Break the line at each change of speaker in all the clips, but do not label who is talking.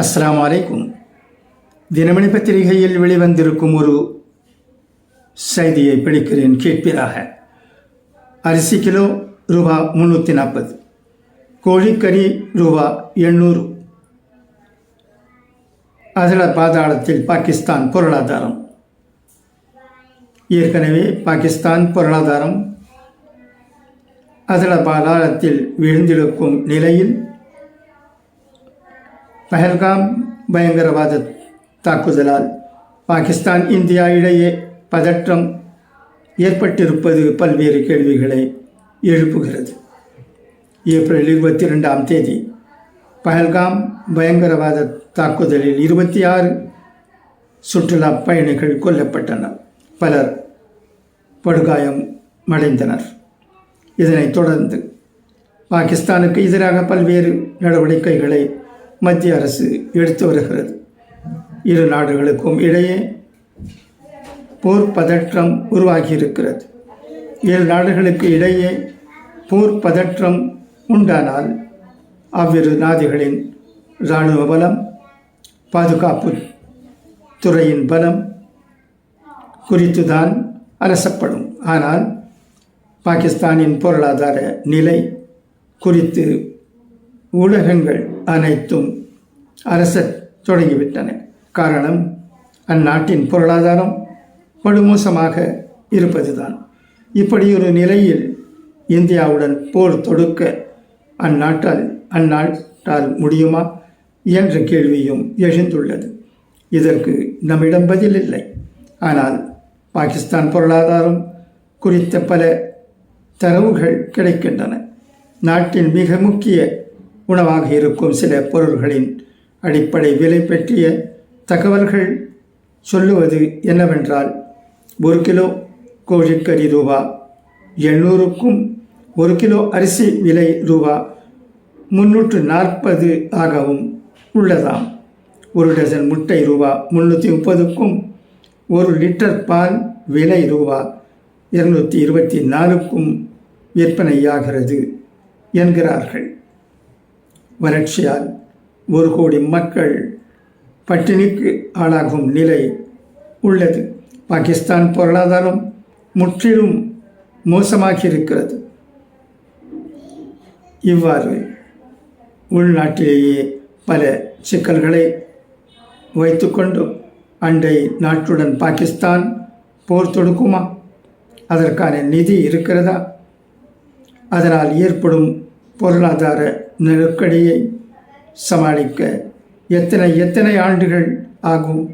அஸ்லாம் அலைக்கும். தினமணி பத்திரிகையில் வெளிவந்திருக்கும் ஒரு செய்தியை பிடிக்கிறேன் கேட்பீராக. அரிசி கிலோ ரூபா முந்நூற்றி நாற்பது கோழிக்கறி ரூபா எண்ணூறு. அதல பாதாளத்தில் பாகிஸ்தான் பொருளாதாரம். ஏற்கனவே பாகிஸ்தான் பொருளாதாரம் அதல பாதாளத்தில் விழுந்திருக்கும் நிலையில் பஹல்காம் பயங்கரவாத தாக்குதலால் பாகிஸ்தான் இந்தியா இடையே பதற்றம் ஏற்பட்டிருப்பது பல்வேறு கேள்விகளை எழுப்புகிறது ஏப்ரல் இருபத்தி ரெண்டாம் தேதி பஹல்காம் பயங்கரவாத தாக்குதலில் இருபத்தி ஆறு சுற்றுலா பயணிகள் கொல்லப்பட்டனர் பலர் படுகாயம் அடைந்தனர் இதனைத் தொடர்ந்து பாகிஸ்தானுக்கு எதிராக பல்வேறு நடவடிக்கைகளை மத்திய அரசு எடுத்து வருகிறது. இரு நாடுகளுக்கும் இடையே போர் பதற்றம் உருவாகியிருக்கிறது. இரு நாடுகளுக்கு இடையே போர் பதற்றம் உண்டானால் அவ்விரு நாடுகளின் இராணுவ பலம் பாதுகாப்பு துறையின் பலம் குறித்துதான் அரசப்படும் ஆனால் பாகிஸ்தானின் பொருளாதார நிலை குறித்து ஊடகங்கள் அனைத்தும் அரச தொடங்கிவிட்டன. காரணம் அந்நாட்டின் பொருளாதாரம் படுமோசமாக இருப்பதுதான். இப்படி ஒரு நிலையில் இந்தியாவுடன் போர் தொடுக்க அந்நாட்டால் அந்நாட்டால் முடியுமா என்ற கேள்வியும் எழுந்துள்ளது. இதற்கு நம்மிடம் பதில் இல்லை ஆனால் பாகிஸ்தான் பொருளாதாரம் குறித்த பல தரவுகள் கிடைக்கின்றன. நாட்டின் மிக முக்கிய உணவாக இருக்கும் சில பொருள்களின் அடிப்படை விலை பற்றிய தகவல்கள் சொல்லுவது என்னவென்றால் ஒரு கிலோ கோழிக்கறி ரூபா எண்ணூறுக்கும் ஒரு கிலோ அரிசி விலை ரூபா முன்னூற்று நாற்பது ஆகவும் உள்ளதாம். ஒரு டசன் முட்டை ரூபா முந்நூற்றி முப்பதுக்கும் ஒரு லிட்டர் பால் விலை ரூபா இருநூற்றி இருபத்தி நாலுக்கும் விற்பனையாகிறது என்கிறார்கள். வறட்சியால் ஒரு கோடி மக்கள் பட்டினிக்கு ஆளாகும் நிலை உள்ளது. பாகிஸ்தான் பொருளாதாரம் முற்றிலும் மோசமாகி இருக்கிறது இவ்வாறு உள்நாட்டிலேயே பல சிக்கல்களை வைத்துக்கொண்டு அண்டை நாட்டுடன் பாகிஸ்தான் போர் தொடுக்குமா? அதற்கான நிதி இருக்கிறதா? அதனால் ஏற்படும் பொருளாதார நெருக்கடியை சமாளிக்க எத்தனை எத்தனை ஆண்டுகள் ஆகும்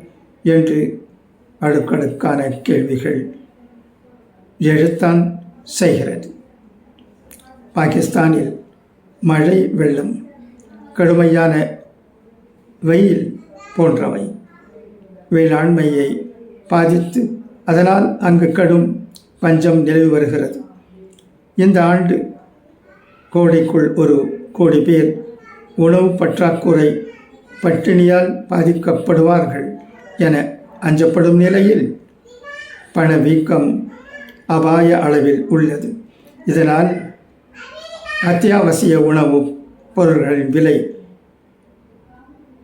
என்று அடுக்கடுக்கான கேள்விகள் எழுத்தான் செய்கிறது. பாகிஸ்தானில் மழை வெள்ளம் கடுமையான வெயில் போன்றவை வேளாண்மையை பாதித்து அதனால் அங்கு கடும் பஞ்சம் நிலவி வருகிறது. இந்த ஆண்டு கோடைக்குள் ஒரு கோடி பேர் உணவு பற்றாக்குறை பட்டினியால் பாதிக்கப்படுவார்கள் என அஞ்சப்படும் நிலையில் பணவீக்கம் அபாய அளவில் உள்ளது. இதனால் அத்தியாவசிய உணவு பொருள்களின் விலை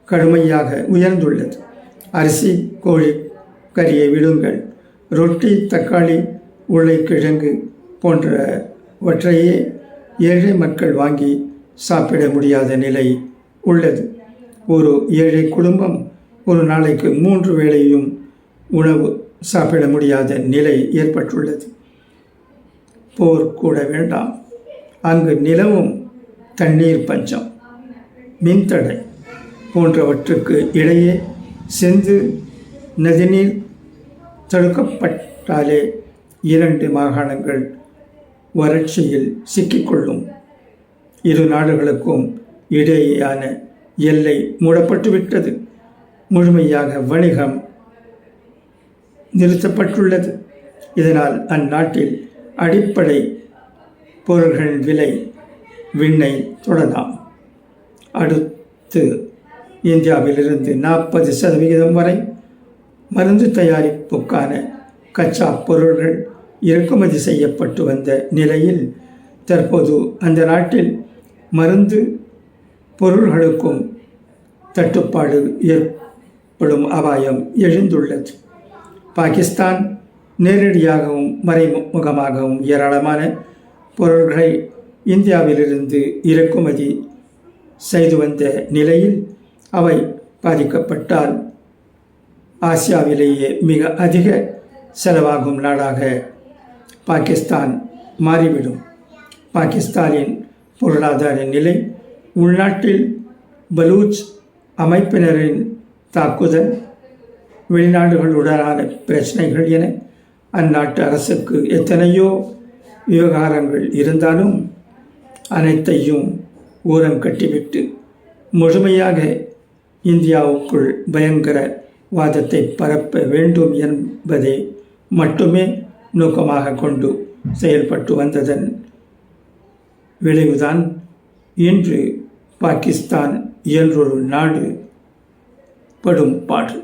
கடுமையாக உயர்ந்துள்ளது. அரிசி கோழி கறியை விடுங்கள். ரொட்டி தக்காளி உருளைக்கிழங்கு போன்றவற்றையே ஏழை மக்கள் வாங்கி சாப்பிட முடியாத நிலை உள்ளது. ஒரு ஏழை குடும்பம் ஒரு நாளைக்கு மூன்று வேளையும் உணவு சாப்பிட முடியாத நிலை ஏற்பட்டுள்ளது. போர் கூட வேண்டாம். அங்கு நிலவும் தண்ணீர் பஞ்சம் மின்தடை போன்றவற்றுக்கு இடையே செந்து நதிநீர் தடுக்கப்பட்டாலே இரண்டு மாகாணங்கள் வறட்சியில் சிக்கிக்கொள்ளும். இரு நாடுகளுக்கும் இடையேயான எல்லை மூடப்பட்டுவிட்டது. முழுமையாக வணிகம் நிறுத்தப்பட்டுள்ளது. இதனால் அந்நாட்டில் அடிப்படை பொருள்களின் விலை விண்ணை தொடலாம். அடுத்து இந்தியாவிலிருந்து நாற்பது சதவிகிதம் வரை மருந்து தயாரிப்புக்கான கச்சா பொருள்கள் இறக்குமதி செய்யப்பட்டு வந்த நிலையில் தற்போது அந்த நாட்டில் மருந்து பொருள்களுக்கும் தட்டுப்பாடு ஏற்படும் அபாயம் எழுந்துள்ளது. பாகிஸ்தான் நேரடியாகவும் மறைமுகமாகவும் ஏராளமான பொருள்களை இந்தியாவிலிருந்து இறக்குமதி செய்து வந்த நிலையில் அவை பாதிக்கப்பட்டால் ஆசியாவிலேயே மிக அதிக செலவாகும் நாடாக பாகிஸ்தான் மாறிவிடும். பாகிஸ்தானின் பொருளாதார நிலை உள்நாட்டில் பலூச் அமைப்பினரின் தாக்குதல் வெளிநாடுகளுடனான பிரச்சனைகள் என அந்நாட்டு அரசுக்கு எத்தனையோ விவகாரங்கள் இருந்தாலும் அனைத்தையும் ஓரம் கட்டிவிட்டு முழுமையாக இந்தியாவுக்குள் பயங்கர வாதத்தை பரப்ப வேண்டும் என்பதே மட்டுமே நோக்கமாக கொண்டு செயல்பட்டு வந்ததன் விளைவுதான் இன்று பாகிஸ்தான் என்றொரு நாடு படும் பாடு.